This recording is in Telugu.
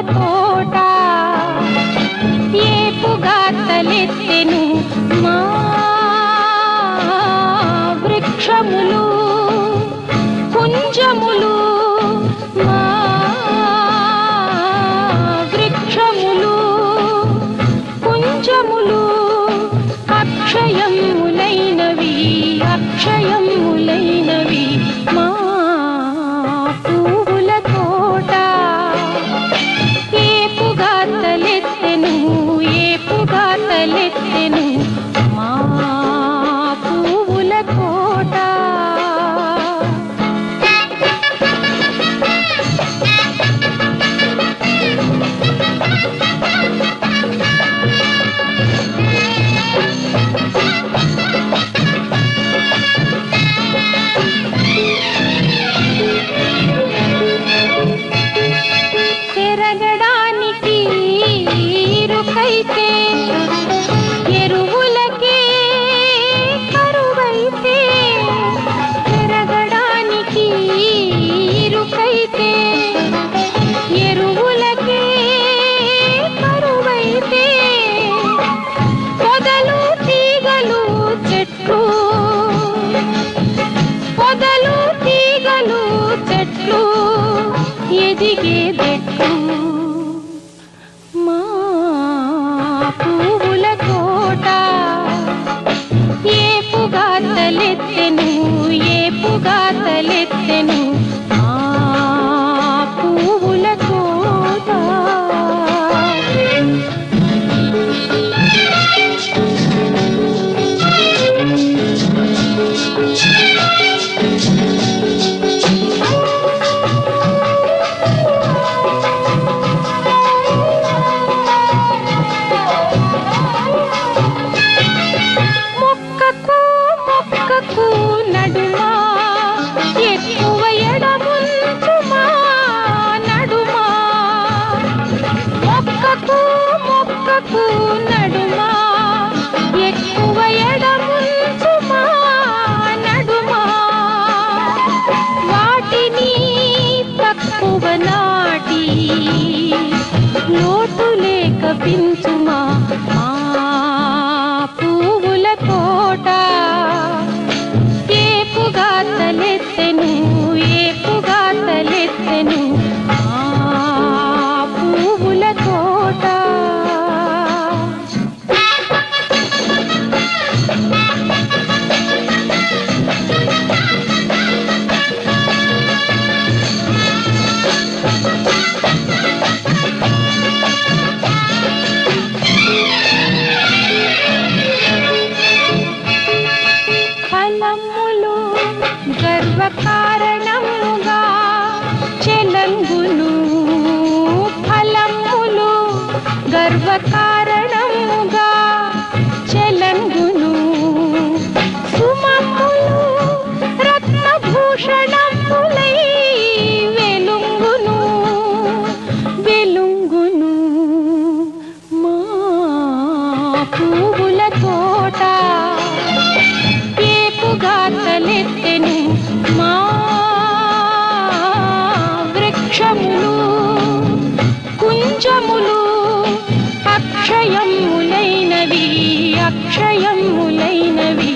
తోటా. ఏ పుగా మా వృక్షములు. ಕೈತೆ देखते కనిపించుమా? తమ్ములు గర్వ కారణముగా చెలంగులు ఫలములు గర్వకార అక్షయములైనవి అక్షయములైనవి